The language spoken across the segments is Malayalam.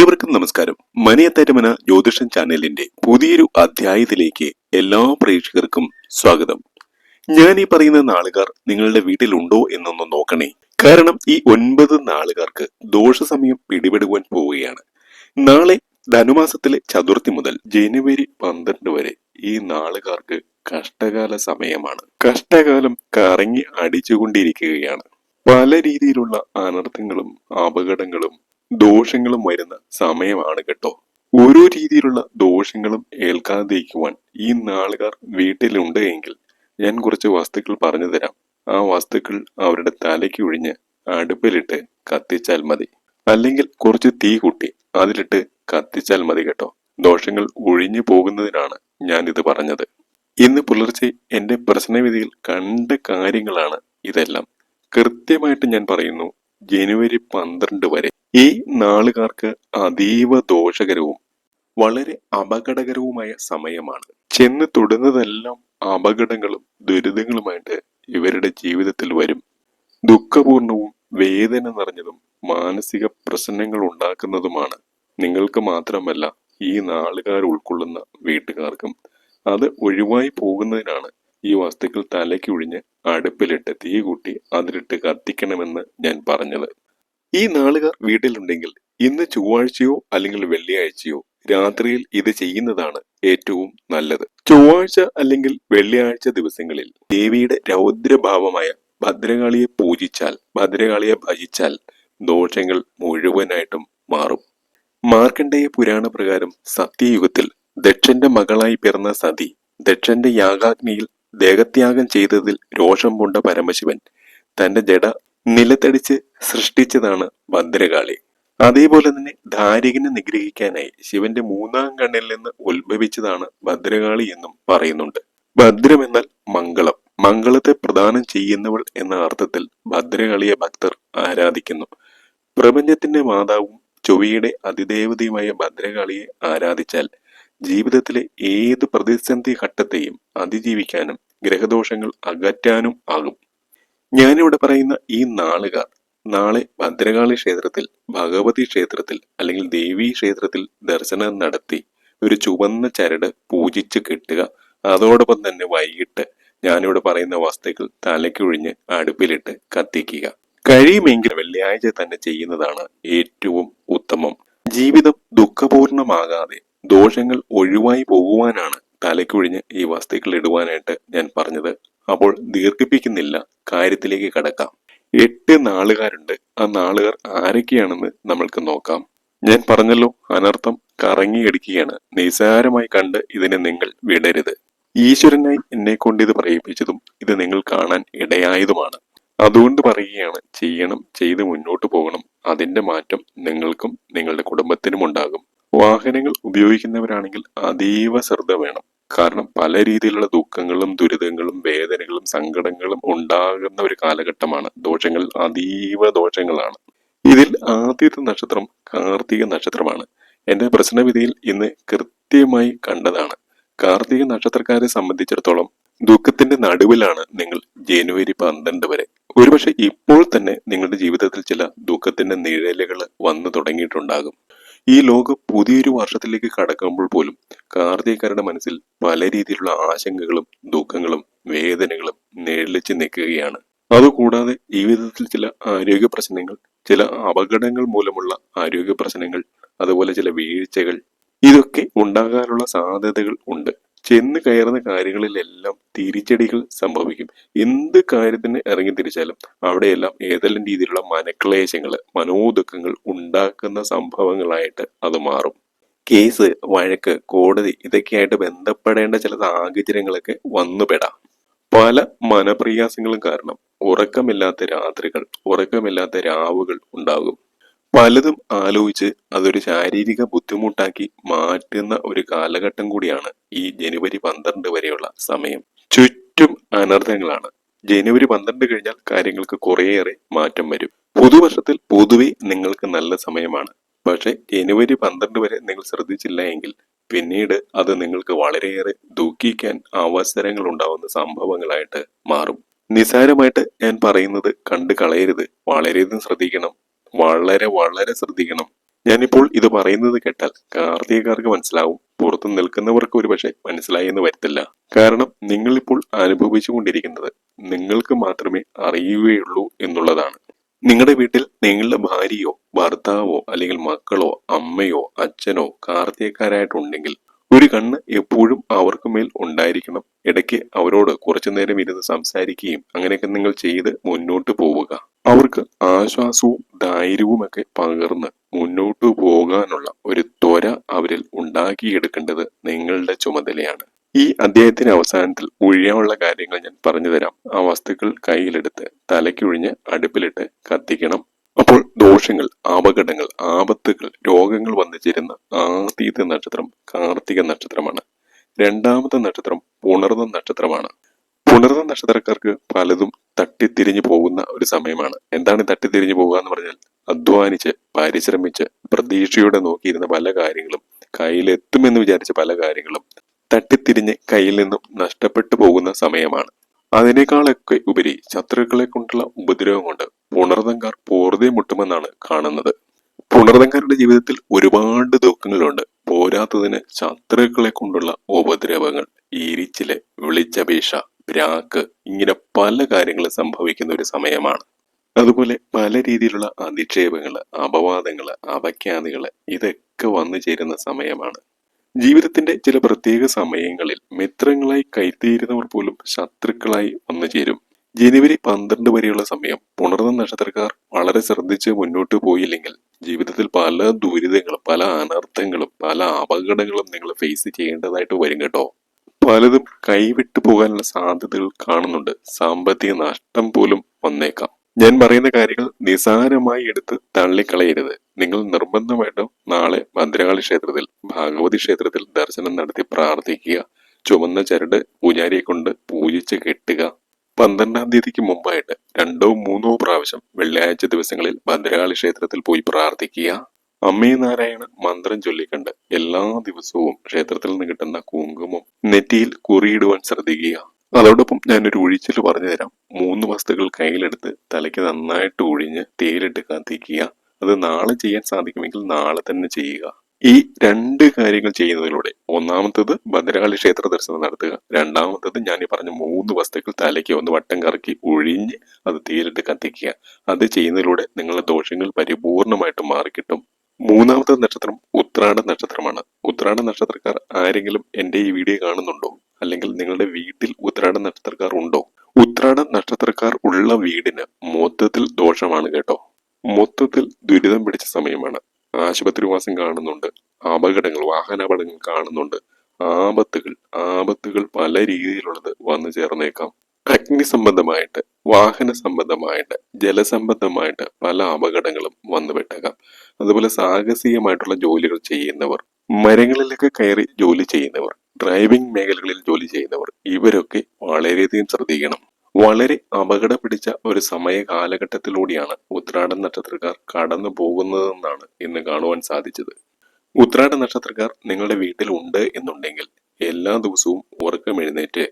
ഏവർക്കും നമസ്കാരം. മനയത്തരമന ജ്യോതിഷൻ ചാനലിന്റെ പുതിയൊരു അധ്യായത്തിലേക്ക് എല്ലാ പ്രേക്ഷകർക്കും സ്വാഗതം. ഞാൻ ഈ പറയുന്ന നാളുകാർ നിങ്ങളുടെ വീട്ടിലുണ്ടോ എന്നൊന്ന് നോക്കണേ. കാരണം ഈ ഒൻപത് നാളുകാർക്ക് ദോഷസമയം പിടിപെടുവാൻ പോവുകയാണ്. നാളെ ധനുമാസത്തിലെ ചതുർത്ഥി മുതൽ ജനുവരി പന്ത്രണ്ട് വരെ ഈ നാളുകാർക്ക് കഷ്ടകാല സമയമാണ്. കഷ്ടകാലം കറങ്ങി അടിച്ചുകൊണ്ടിരിക്കുകയാണ്. പല രീതിയിലുള്ള അനർത്ഥങ്ങളും അപകടങ്ങളും ദോഷങ്ങളും വരുന്ന സമയമാണ് കേട്ടോ. ഓരോ രീതിയിലുള്ള ദോഷങ്ങളും ഏൽക്കാതിരിക്കുവാൻ ഈ നാളുകാർ വീട്ടിലുണ്ട് എങ്കിൽ ഞാൻ കുറച്ച് വസ്തുക്കൾ പറഞ്ഞു തരാം. ആ വസ്തുക്കൾ അവരുടെ തലയ്ക്ക് ഒഴിഞ്ഞ് അടുപ്പിലിട്ട് കത്തിച്ചാൽ മതി. അല്ലെങ്കിൽ കുറച്ച് തീ കൂട്ടി അതിലിട്ട് കത്തിച്ചാൽ മതി കേട്ടോ. ദോഷങ്ങൾ ഒഴിഞ്ഞു പോകുന്നതിനാണ് ഞാൻ ഇത് പറഞ്ഞത്. ഇന്ന് പുലർച്ചെ എന്റെ പ്രശ്നവിധിയിൽ കണ്ട കാര്യങ്ങളാണ് ഇതെല്ലാം. കൃത്യമായിട്ട് ഞാൻ പറയുന്നു ജനുവരി പന്ത്രണ്ട് വരെ. ഈ നാളുകാർക്ക് അതീവ ദോഷകരവും വളരെ അപകടകരവുമായ സമയമാണ്. ചെന്ന് തൊടുന്നതെല്ലാം അപകടങ്ങളും ദുരിതങ്ങളുമായിട്ട് ഇവരുടെ ജീവിതത്തിൽ വരും. ദുഃഖപൂർണവും വേദന നിറഞ്ഞതും മാനസിക പ്രശ്നങ്ങൾ ഉണ്ടാക്കുന്നതുമാണ്. നിങ്ങൾക്ക് മാത്രമല്ല ഈ നാളുകാർ ഉൾക്കൊള്ളുന്ന വീട്ടുകാർക്കും അത് ഒഴിവായി പോകുന്നതിനാണ് ഈ വസ്തുക്കൾ തലയ്ക്ക് ഒഴിഞ്ഞ് അടുപ്പിലിട്ട് തീ കൂട്ടി അതിലിട്ട് കത്തിക്കണമെന്ന് ഞാൻ പറഞ്ഞത്. ഈ നാളുകാർ വീട്ടിലുണ്ടെങ്കിൽ ഇന്ന് ചൊവ്വാഴ്ചയോ അല്ലെങ്കിൽ വെള്ളിയാഴ്ചയോ രാത്രിയിൽ ഇത് ചെയ്യുന്നതാണ് ഏറ്റവും നല്ലത്. ചൊവ്വാഴ്ച അല്ലെങ്കിൽ വെള്ളിയാഴ്ച ദിവസങ്ങളിൽ ദേവിയുടെ രൗദ്രഭാവമായ ഭദ്രകാളിയെ പൂജിച്ചാൽ ഭദ്രകാളിയെ ഭജിച്ചാൽ ദോഷങ്ങൾ മുഴുവനായിട്ടും മാറും. മാർക്കണ്ഡേയ പുരാണ പ്രകാരം സത്യയുഗത്തിൽ ദക്ഷന്റെ മകളായി പിറന്ന സതി ദക്ഷന്റെ യാഗാഗ്നിയിൽ ദേഹത്യാഗം ചെയ്തതിൽ രോഷം കൊണ്ട പരമശിവൻ തന്റെ ജഡ നിലത്തടിച്ച് സൃഷ്ടിച്ചതാണ് ഭദ്രകാളി. അതേപോലെ തന്നെ ധാരികനെ നിഗ്രഹിക്കാനായി ശിവന്റെ മൂന്നാം കണ്ണിൽ നിന്ന് ഉത്ഭവിച്ചതാണ് ഭദ്രകാളി എന്നും പറയുന്നുണ്ട്. ഭദ്രം എന്നാൽ മംഗളം. മംഗളത്തെ പ്രദാനം ചെയ്യുന്നവൾ എന്ന അർത്ഥത്തിൽ ഭദ്രകാളിയെ ഭക്തർ ആരാധിക്കുന്നു. പ്രപഞ്ചത്തിന്റെ മാതാവും ചൊവ്വയുടെ അതിദേവതയുമായ ഭദ്രകാളിയെ ആരാധിച്ചാൽ ജീവിതത്തിലെ ഏത് പ്രതിസന്ധി ഘട്ടത്തെയും അതിജീവിക്കാനും ഗ്രഹദോഷങ്ങൾ അകറ്റാനും ആകും. ഞാനിവിടെ പറയുന്ന ഈ നാളുകാർ നാളെ ഭദ്രകാളി ക്ഷേത്രത്തിൽ ഭഗവതി ക്ഷേത്രത്തിൽ അല്ലെങ്കിൽ ദേവി ക്ഷേത്രത്തിൽ ദർശനം നടത്തി ഒരു ചുവന്ന ചരട് പൂജിച്ച് കെട്ടുക. അതോടൊപ്പം തന്നെ വൈകിട്ട് ഞാനിവിടെ പറയുന്ന വസ്തുക്കൾ തലയ്ക്കൊഴിഞ്ഞ് അടുപ്പിലിട്ട് കത്തിക്കുക. കഴിയുമെങ്കിൽ വെള്ളിയാഴ്ച തന്നെ ചെയ്യുന്നതാണ് ഏറ്റവും ഉത്തമം. ജീവിതം ദുഃഖപൂർണമാകാതെ ദോഷങ്ങൾ ഒഴിവായി പോകുവാനാണ് തലയ്ക്കൊഴിഞ്ഞ് ഈ വസ്തുക്കൾ ഇടുവാനായിട്ട് ഞാൻ പറഞ്ഞത്. അപ്പോൾ ദീർഘിപ്പിക്കുന്നില്ല. കാര്യത്തിലേക്ക് കടക്കാം. എട്ട് നാളുകാരുണ്ട്. ആ നാളുകാർ ആരൊക്കെയാണെന്ന് നമ്മൾക്ക് നോക്കാം. ഞാൻ പറഞ്ഞല്ലോ അനർത്ഥം കറങ്ങിയടിക്കുകയാണ്. നിസാരമായി കണ്ട് ഇതിനെ നിങ്ങൾ വിടരുത്. ഈശ്വരനായി എന്നെ കൊണ്ട് ഇത് പറയിപ്പിച്ചതും ഇത് നിങ്ങൾ കാണാൻ ഇടയായതുമാണ്. അതുകൊണ്ട് പറയുകയാണ് ചെയ്യണം ചെയ്ത് മുന്നോട്ട് പോകണം. അതിന്റെ മാറ്റം നിങ്ങൾക്കും നിങ്ങളുടെ കുടുംബത്തിനും ഉണ്ടാകും വാഹനങ്ങൾ ഉപയോഗിക്കുന്നവരാണെങ്കിൽ അതീവ ശ്രദ്ധ വേണം. കാരണം പല രീതിയിലുള്ള ദുഃഖങ്ങളും ദുരിതങ്ങളും വേദനകളും സങ്കടങ്ങളും ഉണ്ടാകുന്ന ഒരു കാലഘട്ടമാണ്. ദോഷങ്ങൾ അതീവ ദോഷങ്ങളാണ്. ഇതിൽ ആദ്യത്തെ നക്ഷത്രം കാർത്തിക നക്ഷത്രമാണ്. എന്റെ പ്രശ്നവിധിയിൽ ഇന്ന് കൃത്യമായി കണ്ടതാണ്. കാർത്തിക നക്ഷത്രക്കാരെ സംബന്ധിച്ചിടത്തോളം ദുഃഖത്തിന്റെ നടുവിലാണ് നിങ്ങൾ ജനുവരി പന്ത്രണ്ട് വരെ. ഒരുപക്ഷെ ഇപ്പോൾ തന്നെ നിങ്ങളുടെ ജീവിതത്തിൽ ചില ദുഃഖത്തിന്റെ നിഴലുകൾ വന്നു തുടങ്ങിയിട്ടുണ്ടാകും. ഈ ലോകം പുതിയൊരു വർഷത്തിലേക്ക് കടക്കുമ്പോൾ പോലും കാർത്തികക്കാരുടെ മനസ്സിൽ പല രീതിയിലുള്ള ആശങ്കകളും ദുഃഖങ്ങളും വേദനകളും നിഴലിച്ച് നിൽക്കുകയാണ്. അതുകൂടാതെ ജീവിതത്തിൽ ചില ആരോഗ്യ പ്രശ്നങ്ങൾ ചില അപകടങ്ങൾ മൂലമുള്ള ആരോഗ്യ പ്രശ്നങ്ങൾ അതുപോലെ ചില വീഴ്ചകൾ ഇതൊക്കെ ഉണ്ടാകാനുള്ള സാധ്യതകൾ ഉണ്ട്. ചെന്ന് കയറുന്ന കാര്യങ്ങളിലെല്ലാം തിരിച്ചടികൾ സംഭവിക്കും. എന്ത് കാര്യത്തിന് ഇറങ്ങി തിരിച്ചാലും അവിടെയെല്ലാം ഏതെല്ലാം രീതിയിലുള്ള മനക്ലേശങ്ങൾ മനോദുഃഖങ്ങൾ ഉണ്ടാക്കുന്ന സംഭവങ്ങളായിട്ട് അത് മാറും. കേസ് വഴക്ക് കോടതി ഇതൊക്കെയായിട്ട് ബന്ധപ്പെടേണ്ട ചില സാഹചര്യങ്ങളൊക്കെ വന്നുപെടാം പല മനപ്രയാസങ്ങളും കാരണം ഉറക്കമില്ലാത്ത രാത്രികൾ ഉറക്കമില്ലാത്ത രാവുകൾ ഉണ്ടാകും. പലതും ആലോചിച്ച് അതൊരു ശാരീരിക ബുദ്ധിമുട്ടാക്കി മാറ്റുന്ന ഒരു കാലഘട്ടം കൂടിയാണ് ഈ ജനുവരി പന്ത്രണ്ട് വരെയുള്ള സമയം. ചുറ്റും അനർത്ഥങ്ങളാണ് ജനുവരി പന്ത്രണ്ട് കഴിഞ്ഞാൽ കാര്യങ്ങൾക്ക് കുറേയേറെ മാറ്റം വരും. പുതുവർഷത്തിൽ പൊതുവെ നിങ്ങൾക്ക് നല്ല സമയമാണ്. പക്ഷെ ജനുവരി പന്ത്രണ്ട് വരെ നിങ്ങൾ ശ്രദ്ധിച്ചില്ല എങ്കിൽ പിന്നീട് അത് നിങ്ങൾക്ക് വളരെയേറെ ദുഃഖിക്കാൻ അവസരങ്ങൾ ഉണ്ടാവുന്ന സംഭവങ്ങളായിട്ട് മാറും. നിസാരമായിട്ട് ഞാൻ പറയുന്നത് കണ്ടു കളയരുത്. വളരെയധികം ശ്രദ്ധിക്കണം. വളരെ വളരെ ശ്രദ്ധിക്കണം. ഞാനിപ്പോൾ ഇത് പറയുന്നത് കേട്ടാൽ കാർത്തികക്കാർക്ക് മനസ്സിലാവും. പുറത്ത് നിൽക്കുന്നവർക്ക് ഒരുപക്ഷെ മനസ്സിലായി എന്ന് വരത്തില്ല. കാരണം നിങ്ങളിപ്പോൾ അനുഭവിച്ചുകൊണ്ടിരിക്കുന്നത് നിങ്ങൾക്ക് മാത്രമേ അറിയുകയുള്ളൂ എന്നുള്ളതാണ്. നിങ്ങളുടെ വീട്ടിൽ നിങ്ങളുടെ ഭാര്യയോ ഭർത്താവോ അല്ലെങ്കിൽ മക്കളോ അമ്മയോ അച്ഛനോ കാർത്തികക്കാരായിട്ടുണ്ടെങ്കിൽ ഒരു കണ്ണ് എപ്പോഴും അവർക്ക് മേൽ ഉണ്ടായിരിക്കണം. ഇടയ്ക്ക് അവരോട് കുറച്ചു നേരം ഇരുന്ന് സംസാരിക്കുകയും അങ്ങനെയൊക്കെ നിങ്ങൾ ചെയ്ത് മുന്നോട്ട് പോവുക. അവർക്ക് ആശ്വാസവും ധൈര്യവും ഒക്കെ പകർന്ന് മുന്നോട്ട് പോകാനുള്ള ഒരു ത്വര അവരിൽ ഉണ്ടാക്കിയെടുക്കേണ്ടത് നിങ്ങളുടെ ചുമതലയാണ്. ഈ അധ്യായത്തിന്റെ അവസാനത്തിൽ ഒഴിയാനുള്ള കാര്യങ്ങൾ ഞാൻ പറഞ്ഞു തരാം ആ വസ്തുക്കൾ കയ്യിലെടുത്ത് തലയ്ക്കൊഴിഞ്ഞ് അടുപ്പിലിട്ട് കത്തിക്കണം. അപ്പോൾ ദോഷങ്ങൾ അപകടങ്ങൾ ആപത്തുകൾ രോഗങ്ങൾ വന്നു ചേരുന്ന ആദ്യത്തെ നക്ഷത്രം കാർത്തിക നക്ഷത്രമാണ്. രണ്ടാമത്തെ നക്ഷത്രം പുണർന്ന നക്ഷത്രമാണ്. പുണർന്ന നക്ഷത്രക്കാർക്ക് പലതും തട്ടിത്തിരിഞ്ഞു പോകുന്ന ഒരു സമയമാണ്. എന്താണ് തട്ടിത്തിരിഞ്ഞു പോകുക എന്ന് പറഞ്ഞാൽ അധ്വാനിച്ച് പരിശ്രമിച്ച് പ്രതീക്ഷയോടെ നോക്കിയിരുന്ന പല കാര്യങ്ങളും കയ്യിലെത്തുമെന്ന് വിചാരിച്ച പല കാര്യങ്ങളും തട്ടിത്തിരിഞ്ഞ് കയ്യിൽ നിന്നും നഷ്ടപ്പെട്ടു പോകുന്ന സമയമാണ്. അതിനേക്കാളൊക്കെ ഉപരി ശത്രുക്കളെ കൊണ്ടുള്ള ഉപദ്രവം കൊണ്ട് പുണർതങ്കാർ പോർതെ മുട്ടുമെന്നാണ് കാണുന്നത്. പുണർതങ്കാരുടെ ജീവിതത്തിൽ ഒരുപാട് ദുഃഖങ്ങളുണ്ട്. പോരാത്തതിന് ശത്രുക്കളെ കൊണ്ടുള്ള ഉപദ്രവങ്ങൾ ഈരിച്ചിലെ വിളിച്ചപേക്ഷ പ്രാക്ക് ഇങ്ങനെ പല കാര്യങ്ങളും സംഭവിക്കുന്ന ഒരു സമയമാണ്. അതുപോലെ പല രീതിയിലുള്ള അധിക്ഷേപങ്ങൾ അപവാദങ്ങൾ അപഖ്യാതികൾ ഇതൊക്കെ വന്നു ചേരുന്ന സമയമാണ്. ജീവിതത്തിന്റെ ചില പ്രത്യേക സമയങ്ങളിൽ മിത്രങ്ങളായി കൈത്തീരുന്നവർ പോലും ശത്രുക്കളായി വന്നു ചേരും. ജനുവരി പന്ത്രണ്ട് വരെയുള്ള സമയം പുണർന്ന നക്ഷത്രക്കാർ വളരെ ശ്രദ്ധിച്ച് മുന്നോട്ട് പോയില്ലെങ്കിൽ ജീവിതത്തിൽ പല ദുരിതങ്ങളും പല അനർത്ഥങ്ങളും പല അപകടങ്ങളും നിങ്ങൾ ഫേസ് ചെയ്യേണ്ടതായിട്ട് വരും കേട്ടോ. പലതും കൈവിട്ടു പോകാനുള്ള സാധ്യതകൾ കാണുന്നുണ്ട്. സാമ്പത്തിക നഷ്ടം പോലും വന്നേക്കാം. ഞാൻ പറയുന്ന കാര്യങ്ങൾ നിസാരമായി എടുത്ത് തള്ളിക്കളയരുത്. നിങ്ങൾ നിർബന്ധമായിട്ടും നാളെ ഭദ്രകാളി ക്ഷേത്രത്തിൽ ഭാഗവതി ക്ഷേത്രത്തിൽ ദർശനം നടത്തി പ്രാർത്ഥിക്കുക. ചുമന്ന ചരട് പൂജാരിയെ കൊണ്ട് പൂജിച്ച് കെട്ടുക. പന്ത്രണ്ടാം തീയതിക്ക് മുമ്പായിട്ട് രണ്ടോ മൂന്നോ പ്രാവശ്യം വെള്ളിയാഴ്ച ദിവസങ്ങളിൽ ഭദ്രകാളി ക്ഷേത്രത്തിൽ പോയി പ്രാർത്ഥിക്കുക. അമ്മേ നാരായണ മന്ത്രം ചൊല്ലിക്കണ്ട് എല്ലാ ദിവസവും ക്ഷേത്രത്തിൽ നിന്ന് കിട്ടുന്ന കുങ്കുമം നെറ്റിയിൽ കുറിയിടുവാൻ ശ്രദ്ധിക്കുക. അതോടൊപ്പം ഞാനൊരു ഒഴിച്ചിൽ പറഞ്ഞു തരാം മൂന്ന് വസ്തുക്കൾ കയ്യിലെടുത്ത് തലയ്ക്ക് നന്നായിട്ട് ഒഴിഞ്ഞ് തേയിലിട്ട് കത്തിക്കുക. അത് നാളെ ചെയ്യാൻ സാധിക്കുമെങ്കിൽ നാളെ തന്നെ ചെയ്യുക. ഈ രണ്ട് കാര്യങ്ങൾ ചെയ്യുന്നതിലൂടെ ഒന്നാമത്തത് ഭദ്രകാളി ക്ഷേത്ര ദർശനം നടത്തുക. രണ്ടാമത്തത് ഞാൻ ഈ പറഞ്ഞ മൂന്ന് വസ്തുക്കൾ തലയ്ക്ക് ഒന്ന് വട്ടം കറക്കി ഒഴിഞ്ഞ് അത് തേലിട്ട് കത്തിക്കുക. അത് ചെയ്യുന്നതിലൂടെ നിങ്ങളുടെ ദോഷങ്ങൾ പരിപൂർണമായിട്ട് മാറിക്കിട്ടും. മൂന്നാമത്തെ നക്ഷത്രം ഉത്രാട നക്ഷത്രമാണ്. ഉത്രാട നക്ഷത്രക്കാർ ആരെങ്കിലും എന്റെ ഈ വീഡിയോ കാണുന്നുണ്ടോ? അല്ലെങ്കിൽ നിങ്ങളുടെ വീട്ടിൽ ഉത്രാട നക്ഷത്രക്കാർ ഉണ്ടോ? ഉത്രാട നക്ഷത്രക്കാർ ഉള്ള വീടിന് മൊത്തത്തിൽ ദോഷമാണ് കേട്ടോ. മൊത്തത്തിൽ ദുരിതം പിടിച്ച സമയമാണ്. ആശുപത്രിവാസം കാണുന്നുണ്ട്. അപകടങ്ങൾ വാഹനാപകടങ്ങൾ കാണുന്നുണ്ട്. ആപത്തുകൾ ആപത്തുകൾ പല രീതിയിലുള്ളത് വന്നു ചേർന്നേക്കാം. അഗ്നി സംബന്ധമായിട്ട് വാഹന സംബന്ധമായിട്ട് ജലസംബന്ധമായിട്ട് പല അപകടങ്ങളും വന്നു പെട്ടേക്കാം. അതുപോലെ സാഹസികമായിട്ടുള്ള ജോലികൾ ചെയ്യുന്നവർ മരങ്ങളിലൊക്കെ കയറി ജോലി ചെയ്യുന്നവർ ഡ്രൈവിംഗ് മേഖലകളിൽ ജോലി ചെയ്യുന്നവർ ഇവരൊക്കെ വളരെയധികം ശ്രദ്ധിക്കണം. വളരെ അപകട പിടിച്ച ഒരു സമയ കാലഘട്ടത്തിലൂടെയാണ് ഉത്രാട നക്ഷത്രക്കാർ കടന്നു പോകുന്നതെന്നാണ് ഇന്ന് കാണുവാൻ സാധിച്ചത്. ഉത്രാട നക്ഷത്രക്കാർ നിങ്ങളുടെ വീട്ടിലുണ്ട് എന്നുണ്ടെങ്കിൽ എല്ലാ ദിവസവും ഉറക്കം എഴുന്നേറ്റ്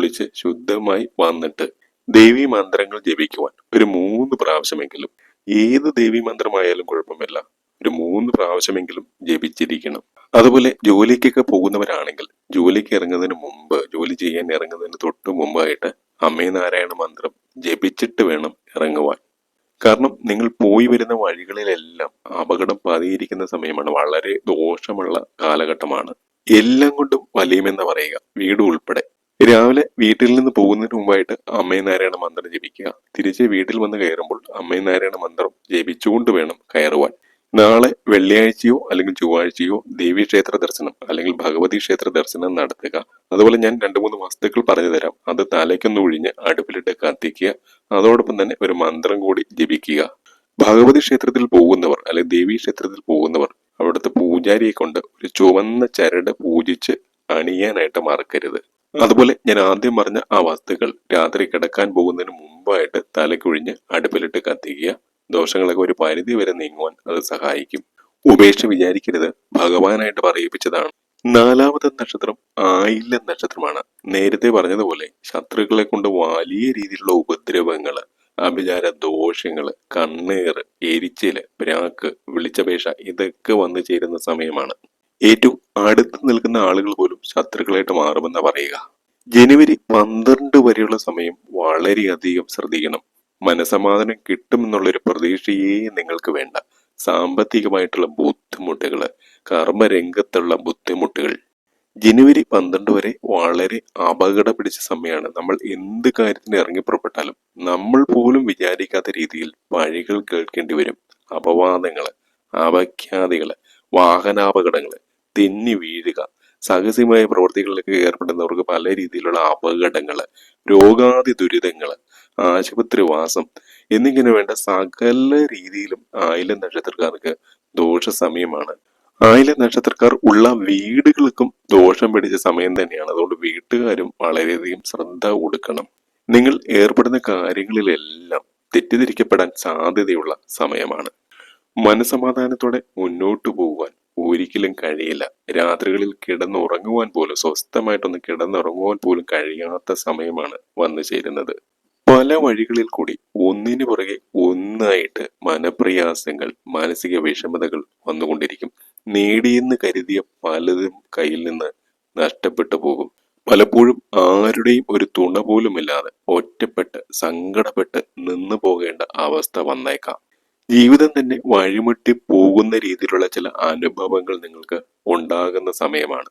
കുളിച്ച് ശുദ്ധമായി വന്നിട്ട് ദേവീ മന്ത്രങ്ങൾ ജപിക്കുവാൻ. ഒരു മൂന്ന് പ്രാവശ്യമെങ്കിലും ഏത് ദേവീ മന്ത്രമായാലും കുഴപ്പമില്ല. ഒരു മൂന്ന് പ്രാവശ്യമെങ്കിലും ജപിച്ചിരിക്കണം. അതുപോലെ ജോലിക്കൊക്കെ പോകുന്നവരാണെങ്കിൽ ജോലിക്ക് ഇറങ്ങുന്നതിന് മുമ്പ് ജോലി ചെയ്യാൻ ഇറങ്ങുന്നതിന് തൊട്ട് മുമ്പായിട്ട് അമ്മേ നാരായണ മന്ത്രം ജപിച്ചിട്ട് വേണം ഇറങ്ങുവാൻ. കാരണം നിങ്ങൾ പോയി വരുന്ന വഴികളിലെല്ലാം അപകടം പതിയിരിക്കുന്ന സമയമാണ്. വളരെ ദോഷമുള്ള കാലഘട്ടമാണ്. എല്ലാം കൊണ്ടും വലിയമെന്ന് പറയുക. വീട് ഉൾപ്പെടെ രാവിലെ വീട്ടിൽ നിന്ന് പോകുന്നതിന് മുമ്പായിട്ട് അമ്മയും നാരായണ മന്ത്രം ജപിക്കുക. തിരിച്ച് വീട്ടിൽ വന്ന് കയറുമ്പോൾ അമ്മയും നാരായണ മന്ത്രം ജപിച്ചുകൊണ്ട് വേണം കയറുവാൻ. നാളെ വെള്ളിയാഴ്ചയോ അല്ലെങ്കിൽ ചൊവ്വാഴ്ചയോ ദേവീ ക്ഷേത്ര ദർശനം അല്ലെങ്കിൽ ഭഗവതി ക്ഷേത്ര ദർശനം നടത്തുക. അതുപോലെ ഞാൻ രണ്ട് മൂന്ന് വസ്തുക്കൾ പറഞ്ഞു തരാം. അത് തലയ്ക്കൊന്ന് ഒഴിഞ്ഞ് അടുപ്പിലിട്ട് കത്തിക്കുക. അതോടൊപ്പം തന്നെ ഒരു മന്ത്രം കൂടി ജപിക്കുക. ഭഗവതി ക്ഷേത്രത്തിൽ പോകുന്നവർ അല്ലെങ്കിൽ ദേവീ ക്ഷേത്രത്തിൽ പോകുന്നവർ അവിടുത്തെ പൂജാരിയെ കൊണ്ട് ഒരു ചുവന്ന ചരട് പൂജിച്ച് അണിയാനായിട്ട് മറക്കരുത്. അതുപോലെ ഞാൻ ആദ്യം പറഞ്ഞ ആ വസ്തുക്കൾ രാത്രി കിടക്കാൻ പോകുന്നതിന് മുമ്പായിട്ട് തലക്കൊഴിഞ്ഞ് അടുപ്പിലിട്ട് കത്തിക്കുക. ദോഷങ്ങളൊക്കെ ഒരു പരിധി വരെ നീങ്ങുവാൻ അത് സഹായിക്കും. ഉപേക്ഷ വിചാരിക്കരുത്. ഭഗവാനായിട്ട് പറയിപ്പിച്ചതാണ്. നാലാമത്തെ നക്ഷത്രം ആയില്ല നക്ഷത്രമാണ്. നേരത്തെ പറഞ്ഞതുപോലെ ശത്രുക്കളെ കൊണ്ട് വലിയ രീതിയിലുള്ള ഉപദ്രവങ്ങൾ അഭിചാര ദോഷങ്ങൾ കണ്ണീർ എരിച്ചിൽ പ്രാക്ക് വിളിച്ചപേക്ഷ ഇതൊക്കെ വന്നു ചേരുന്ന സമയമാണ്. ഏറ്റവും അടുത്ത് നിൽക്കുന്ന ആളുകൾ പോലും ശത്രുക്കളായിട്ട് മാറുമെന്ന് പറയുക. ജനുവരി പന്ത്രണ്ട് വരെയുള്ള സമയം വളരെയധികം ശ്രദ്ധിക്കണം. മനസമാധാനം കിട്ടുമെന്നുള്ളൊരു പ്രതീക്ഷയേ നിങ്ങൾക്ക് വേണ്ട. സാമ്പത്തികമായിട്ടുള്ള ബുദ്ധിമുട്ടുകൾ കർമ്മരംഗത്തുള്ള ബുദ്ധിമുട്ടുകൾ. ജനുവരി പന്ത്രണ്ട് വരെ വളരെ അപകട പിടിച്ച സമയമാണ് നമ്മൾ എന്ത് കാര്യത്തിന് ഇറങ്ങി പുറപ്പെട്ടാലും നമ്മൾ പോലും വിചാരിക്കാത്ത രീതിയിൽ വഴികൾ കേൾക്കേണ്ടി വരും. അപവാദങ്ങൾ അപഖ്യാതികൾ വാഹനാപകടങ്ങൾ തെന്നി വീഴുക. സാഹസികമായ പ്രവർത്തികളിലൊക്കെ ഏർപ്പെടുന്നവർക്ക് പല രീതിയിലുള്ള അപകടങ്ങൾ രോഗാതി ദുരിതങ്ങൾ ആശുപത്രിവാസം എന്നിങ്ങനെ വേണ്ട സകല രീതിയിലും ആയില നക്ഷത്രക്കാർക്ക് ദോഷ സമയമാണ് ആയില നക്ഷത്രക്കാർ ഉള്ള വീടുകൾക്കും ദോഷം പിടിച്ച സമയം തന്നെയാണ്. അതുകൊണ്ട് വീട്ടുകാരും വളരെയധികം ശ്രദ്ധ കൊടുക്കണം. നിങ്ങൾ ഏർപ്പെടുന്ന കാര്യങ്ങളിലെല്ലാം തെറ്റിദ്ധരിക്കപ്പെടാൻ സാധ്യതയുള്ള സമയമാണ്. മനസമാധാനത്തോടെ മുന്നോട്ടു പോകുവാൻ ഒരിക്കലും കഴിയില്ല. രാത്രികളിൽ കിടന്നുറങ്ങുവാൻ പോലും സ്വസ്ഥമായിട്ടൊന്ന് കിടന്നുറങ്ങുവാൻ പോലും കഴിയാത്ത സമയമാണ് വന്നു ചേരുന്നത്. പല വഴികളിൽ കൂടി ഒന്നിനു പുറകെ ഒന്നായിട്ട് മനപ്രയാസങ്ങൾ മാനസിക വിഷമതകൾ വന്നുകൊണ്ടിരിക്കും. നേടിയെന്ന് കരുതിയ പലതും കയ്യിൽ നിന്ന് നഷ്ടപ്പെട്ടു പോകും. പലപ്പോഴും ആരുടെയും ഒരു തുണ പോലുമില്ലാതെ ഒറ്റപ്പെട്ട് സങ്കടപ്പെട്ട് നിന്നു പോകേണ്ട അവസ്ഥ വന്നേക്കാം. ജീവിതം തന്നെ വഴിമുട്ടി പോകുന്ന രീതിയിലുള്ള ചില അനുഭവങ്ങൾ നിങ്ങൾക്ക് ഉണ്ടാകുന്ന സമയമാണ്.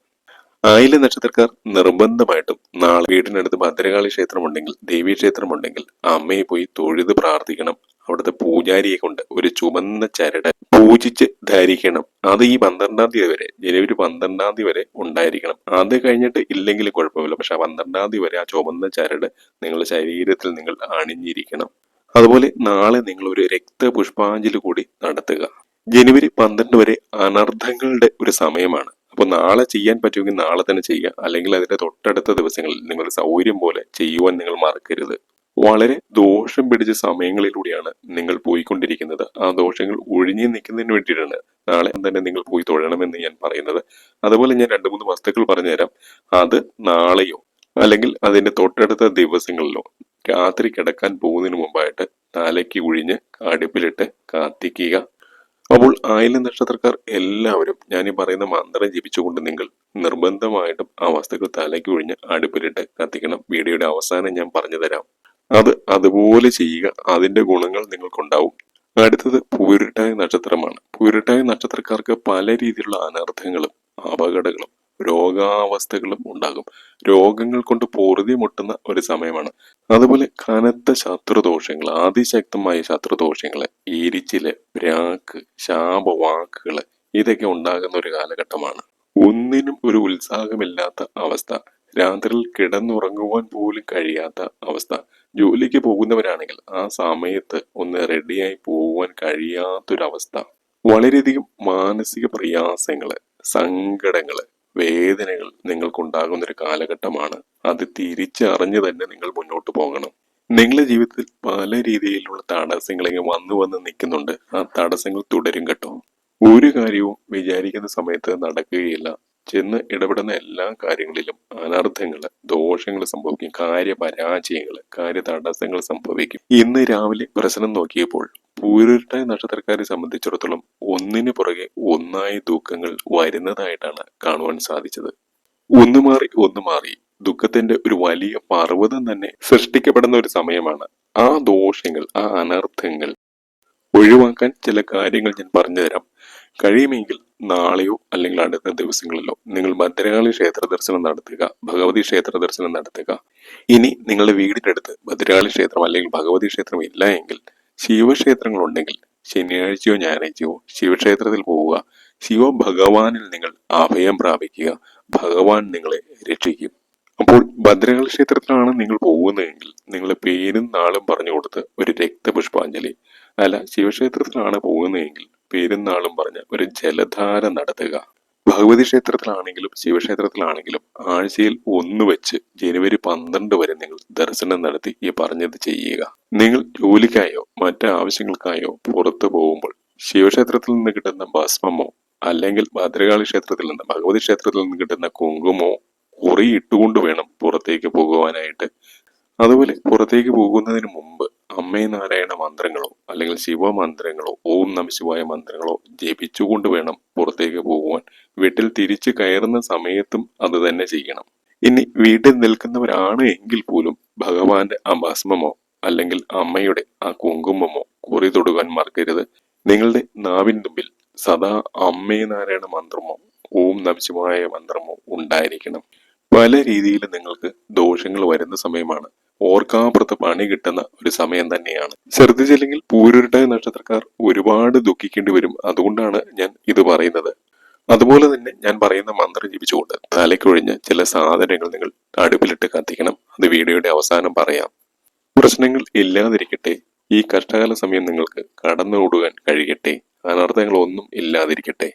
ആയില നക്ഷത്രക്കാർ നിർബന്ധമായിട്ടും നാളെ വീടിനടുത്ത് ഭദ്രകാളി ക്ഷേത്രമുണ്ടെങ്കിൽ ക്ഷേത്രമുണ്ടെങ്കിൽ അമ്മയെ പോയി തൊഴുത് പ്രാർത്ഥിക്കണം. അവിടുത്തെ പൂജാരിയെ കൊണ്ട് ഒരു ചുമന്ന ചരട് പൂജിച്ച് ധരിക്കണം. അത് ഈ പന്ത്രണ്ടാം തീയതി വരെ ജനുവരി പന്ത്രണ്ടാം തീയതി വരെ ഉണ്ടായിരിക്കണം. അത് കഴിഞ്ഞിട്ട് ഇല്ലെങ്കിൽ കുഴപ്പമില്ല. പക്ഷെ പന്ത്രണ്ടാം തീയതി വരെ ആ ചുമന്ന ചരട് നിങ്ങളുടെ ശരീരത്തിൽ നിങ്ങൾ അണിഞ്ഞിരിക്കണം. അതുപോലെ നാളെ നിങ്ങൾ ഒരു രക്തപുഷ്പാഞ്ജലി കൂടി നടത്തുക. ജനുവരി പന്ത്രണ്ട് വരെ അനർത്ഥങ്ങളുടെ ഒരു സമയമാണ്. അപ്പൊ നാളെ ചെയ്യാൻ പറ്റുമെങ്കിൽ നാളെ തന്നെ ചെയ്യുക. അല്ലെങ്കിൽ അതിന്റെ തൊട്ടടുത്ത ദിവസങ്ങളിൽ നിങ്ങളുടെ സൗകര്യം പോലെ ചെയ്യുവാൻ നിങ്ങൾ മറക്കരുത്. വളരെ ദോഷം പിടിച്ച സമയങ്ങളിലൂടെയാണ് നിങ്ങൾ പോയിക്കൊണ്ടിരിക്കുന്നത്. ആ ദോഷങ്ങൾ ഒഴിഞ്ഞു നിൽക്കുന്നതിന് വേണ്ടിയിട്ടാണ് നാളെ തന്നെ നിങ്ങൾ പോയി തൊഴണമെന്ന് ഞാൻ പറയുന്നത്. അതുപോലെ ഞാൻ രണ്ട് മൂന്ന് വസ്തുക്കൾ പറഞ്ഞുതരാം. അത് നാളെയോ അല്ലെങ്കിൽ അതിന്റെ തൊട്ടടുത്ത ദിവസങ്ങളിലോ രാത്രി കിടക്കാൻ പോകുന്നതിന് മുമ്പായിട്ട് തലയ്ക്ക് കുഴിഞ്ഞ് അടുപ്പിലിട്ട് കാത്തിക്കുക. അപ്പോൾ ആയില നക്ഷത്രക്കാർ എല്ലാവരും ഞാൻ ഈ പറയുന്ന മന്ത്രം ജപിച്ചുകൊണ്ട് നിങ്ങൾ നിർബന്ധമായിട്ടും ആ വസ്തുക്കൾ തലയ്ക്ക് ഒഴിഞ്ഞ് അടുപ്പിലിട്ട് കത്തിക്കണം. വീഡിയോയുടെ അവസാനം ഞാൻ പറഞ്ഞു തരാം. അത് അതുപോലെ ചെയ്യുക. അതിന്റെ ഗുണങ്ങൾ നിങ്ങൾക്കുണ്ടാവും. അടുത്തത് പൂരിട്ടായ നക്ഷത്രമാണ്. പൂരിട്ടായ നക്ഷത്രക്കാർക്ക് പല രീതിയിലുള്ള അനർത്ഥങ്ങളും അപകടങ്ങളും രോഗാവസ്ഥകളും ഉണ്ടാകും. രോഗങ്ങൾ കൊണ്ട് പൊറുതി മുട്ടുന്ന ഒരു സമയമാണ്. അതുപോലെ കനത്ത ശത്രുദോഷങ്ങൾ അതിശക്തമായ ശത്രുദോഷങ്ങൾ ഈരിച്ചിൽ പ്രാക്ക് ശാപവാക്കുകൾ ഇതൊക്കെ ഉണ്ടാകുന്ന ഒരു കാലഘട്ടമാണ്. ഒന്നിനും ഒരു ഉത്സാഹമില്ലാത്ത അവസ്ഥ. രാത്രിയിൽ കിടന്നുറങ്ങുവാൻ പോലും കഴിയാത്ത അവസ്ഥ. ജോലിക്ക് പോകുന്നവരാണെങ്കിൽ ആ സമയത്ത് ഒന്ന് റെഡിയായി പോകുവാൻ കഴിയാത്തൊരവസ്ഥ. വളരെയധികം മാനസിക പ്രയാസങ്ങൾ സങ്കടങ്ങൾ വേദനകൾ നിങ്ങൾക്കുണ്ടാകുന്ന ഒരു കാലഘട്ടമാണ്. അത് തിരിച്ചറിഞ്ഞ് തന്നെ നിങ്ങൾ മുന്നോട്ട് പോകണം. നിങ്ങളുടെ ജീവിതത്തിൽ പല രീതിയിലുള്ള തടസ്സങ്ങൾ ഇങ്ങനെ വന്നു വന്ന് നിൽക്കുന്നുണ്ട്. ആ തടസ്സങ്ങൾ തുടരും കേട്ടോ. ഒരു കാര്യവും വിചാരിക്കുന്ന സമയത്ത് നടക്കുകയില്ല. ചെന്ന് ഇടപെടുന്ന എല്ലാ കാര്യങ്ങളിലും അനർത്ഥങ്ങൾ ദോഷങ്ങൾ സംഭവിക്കും കാര്യപരാജയങ്ങൾ കാര്യ തടസ്സങ്ങൾ സംഭവിക്കും. ഇന്ന് രാവിലെ പ്രശ്നം നോക്കിയപ്പോൾ പൂരിട്ടായ നക്ഷത്രക്കാരെ സംബന്ധിച്ചിടത്തോളം ഒന്നിനു പുറകെ ഒന്നായി ദുഃഖങ്ങൾ വരുന്നതായിട്ടാണ് കാണുവാൻ സാധിച്ചത്. ഒന്ന് മാറി ഒന്ന് മാറി ദുഃഖത്തിന്റെ ഒരു വലിയ പർവതം തന്നെ സൃഷ്ടിക്കപ്പെടുന്ന ഒരു സമയമാണ്. ആ ദോഷങ്ങൾ ആ അനർത്ഥങ്ങൾ ഒഴിവാക്കാൻ ചില കാര്യങ്ങൾ ഞാൻ പറഞ്ഞു തരാം കഴിയുമെങ്കിൽ നാളെയോ അല്ലെങ്കിൽ അടുത്ത ദിവസങ്ങളിലോ നിങ്ങൾ ഭദ്രകാളി ക്ഷേത്ര ദർശനം നടത്തുക ഭഗവതി ക്ഷേത്ര ദർശനം നടത്തുക. ഇനി നിങ്ങളുടെ വീടിന്റെ അടുത്ത് ഭദ്രകാളി ക്ഷേത്രം അല്ലെങ്കിൽ ഭഗവതി ക്ഷേത്രം ഇല്ല എങ്കിൽ ശിവക്ഷേത്രങ്ങൾ ഉണ്ടെങ്കിൽ ശനിയാഴ്ചയോ ഞായറാഴ്ചയോ ശിവക്ഷേത്രത്തിൽ പോവുക. ശിവ ഭഗവാനിൽ നിങ്ങൾ അഭയം പ്രാപിക്കുക. ഭഗവാൻ നിങ്ങളെ രക്ഷിക്കും. അപ്പോൾ ഭദ്രകാളി ക്ഷേത്രത്തിലാണ് നിങ്ങൾ പോകുന്നതെങ്കിൽ നിങ്ങളുടെ പേരും നാളും പറഞ്ഞു കൊടുത്ത് ഒരു രക്തപുഷ്പാഞ്ജലി. അല്ല ശിവക്ഷേത്രത്തിലാണ് പോകുന്നതെങ്കിൽ പെരുന്നാളും നാളും പറഞ്ഞ് ഒരു ജലധാര നടത്തുക. ഭഗവതി ക്ഷേത്രത്തിലാണെങ്കിലും ശിവക്ഷേത്രത്തിലാണെങ്കിലും ആഴ്ചയിൽ ഒന്ന് വെച്ച് ജനുവരി പന്ത്രണ്ട് വരെ നിങ്ങൾ ദർശനം നടത്തി ഈ പറഞ്ഞത് ചെയ്യുക. നിങ്ങൾ ജോലിക്കായോ മറ്റ് ആവശ്യങ്ങൾക്കായോ പുറത്തു പോകുമ്പോൾ ശിവക്ഷേത്രത്തിൽ നിന്ന് കിട്ടുന്ന ഭസ്മമോ അല്ലെങ്കിൽ ഭദ്രകാളി ക്ഷേത്രത്തിൽ നിന്ന് ഭഗവതി ക്ഷേത്രത്തിൽ നിന്ന് കിട്ടുന്ന കുങ്കുമോ കുറി ഇട്ടുകൊണ്ട് വേണം പുറത്തേക്ക് പോകുവാനായിട്ട്. അതുപോലെ പുറത്തേക്ക് പോകുന്നതിന് മുമ്പ് അമ്മേ നാരായണ മന്ത്രങ്ങളോ അല്ലെങ്കിൽ ശിവമന്ത്രങ്ങളോ ഓം നമശിവായ മന്ത്രങ്ങളോ ജപിച്ചുകൊണ്ട് വേണം പുറത്തേക്ക് പോകുവാൻ. വീട്ടിൽ തിരിച്ചു കയറുന്ന സമയത്തും അത് തന്നെ ചെയ്യണം. ഇനി വീട്ടിൽ നിൽക്കുന്നവരാണ് എങ്കിൽ പോലും ഭഗവാന്റെ ആ ഭസ്മമോ അല്ലെങ്കിൽ അമ്മയുടെ ആ കുങ്കുമമോ കുറി തൊടുവാൻ മറക്കരുത്. നിങ്ങളുടെ നാവിൻ തുമ്പിൽ സദാ അമ്മേ നാരായണ മന്ത്രമോ ഓം നമശിവായ മന്ത്രമോ ഉണ്ടായിരിക്കണം. പല രീതിയിൽ നിങ്ങൾക്ക് ദോഷങ്ങൾ വരുന്ന സമയമാണ്. ഓർക്കാപ്പുറത്ത് പണി കിട്ടുന്ന ഒരു സമയം തന്നെയാണ്. ശ്രദ്ധിച്ചില്ലെങ്കിൽ പൂരുരുട്ടായ നക്ഷത്രക്കാർ ഒരുപാട് ദുഃഖിക്കേണ്ടി വരും. അതുകൊണ്ടാണ് ഞാൻ ഇത് പറയുന്നത്. അതുപോലെ തന്നെ ഞാൻ പറയുന്ന മന്ത്രം ജപിച്ചുകൊണ്ട് തലയ്ക്കൊഴിഞ്ഞ് ചില സാധനങ്ങൾ നിങ്ങൾ അടുപ്പിലിട്ട് കത്തിക്കണം. അത് വീഡിയോയുടെ അവസാനം പറയാം. പ്രശ്നങ്ങൾ ഇല്ലാതിരിക്കട്ടെ. ഈ കഷ്ടകാല സമയം നിങ്ങൾക്ക് കടന്നുകൂടുവാൻ കഴിയട്ടെ. അനർത്ഥങ്ങൾ ഒന്നും ഇല്ലാതിരിക്കട്ടെ.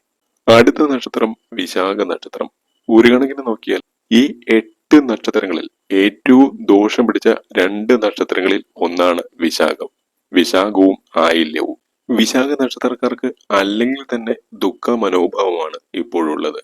അടുത്ത നക്ഷത്രം വിശാഖ നക്ഷത്രം. ഒരു കണക്കിന് നോക്കിയാൽ ഈ എട്ട് നക്ഷത്രങ്ങളിൽ ഏറ്റവും ദോഷം പിടിച്ച രണ്ട് നക്ഷത്രങ്ങളിൽ ഒന്നാണ് വിശാഖം. വിശാഖവും ആയില്യവും. വിശാഖ നക്ഷത്രക്കാർക്ക് അല്ലെങ്കിൽ തന്നെ ദുഃഖ മനോഭാവമാണ് ഇപ്പോഴുള്ളത്.